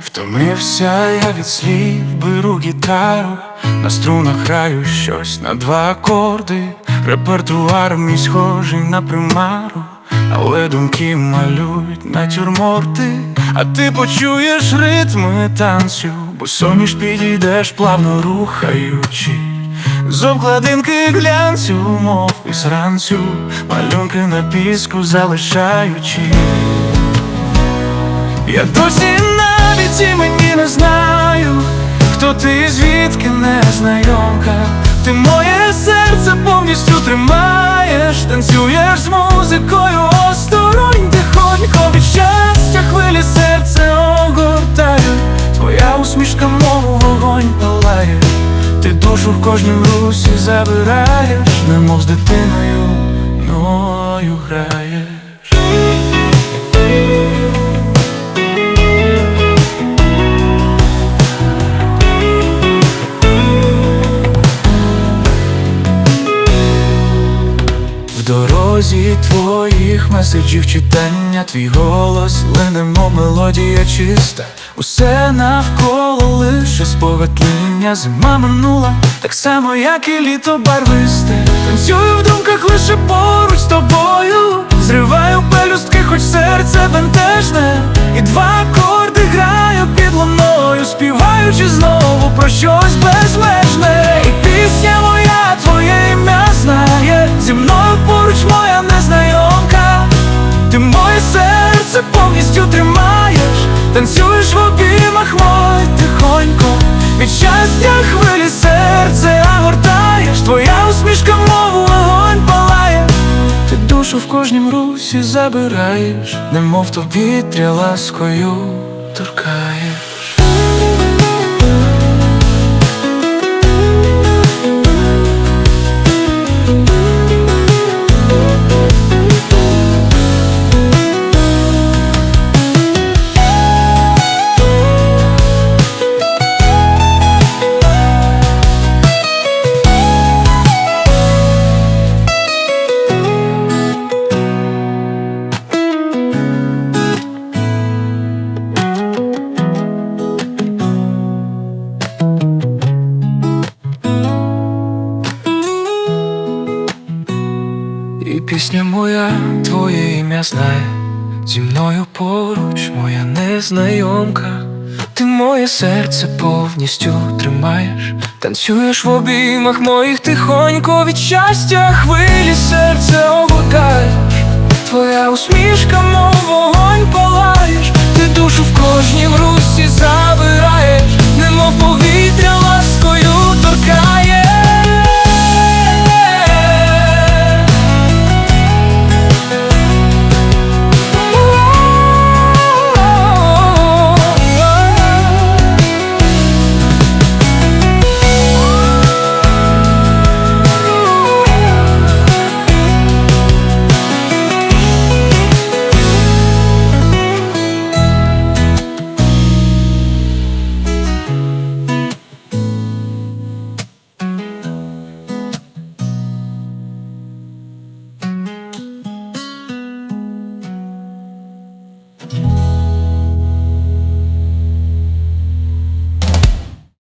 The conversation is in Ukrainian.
Втомився я від слів, беру гітару, на струнах граю щось на два акорди. Репертуар мій схожий на примару, але думки малюють натюрморти, а ти почуєш ритми танцю, бо суміш підійдеш, плавно рухаючи. З обкладинки глянцю, мов із ранцю, малюнки на піску залишаючи. Я досі навіть імені не знаю, хто ти і звідки незнайомка. Ти моє серце повністю тримаєш, танцюєш з музикою осторонь тихонько від щастя, хвилі. Твоя усмішка, мов вогонь палає, ти душу в кожнім русі забираєш, немов з дитиною мною граєш. Дорозі твоїх меседжів читання, твій голос лине, мов мелодія чиста. Усе навколо лише спогатління Зима минула, так само, як і літо барвисте. Танцюю в думках лише поруч з тобою. Зриваю пелюстки, хоч серце бентежне, і два акорди граю під луною, співаючи знову про щось безмежне. Від щастя хвилі серце огортаєш, твоя усмішка, мову огонь палає. Ти душу в кожнім русі забираєш, немов то вітря ласкою торкаєш. Пісня моя, твоє ім'я знає, зі мною поруч моя незнайомка. Ти моє серце повністю тримаєш, танцюєш в обіймах моїх тихонько від щастя, хвилі серце огортаєш. Твоя усмішка, мов вогонь палаєш, ти душу в кожнім русі забираєш.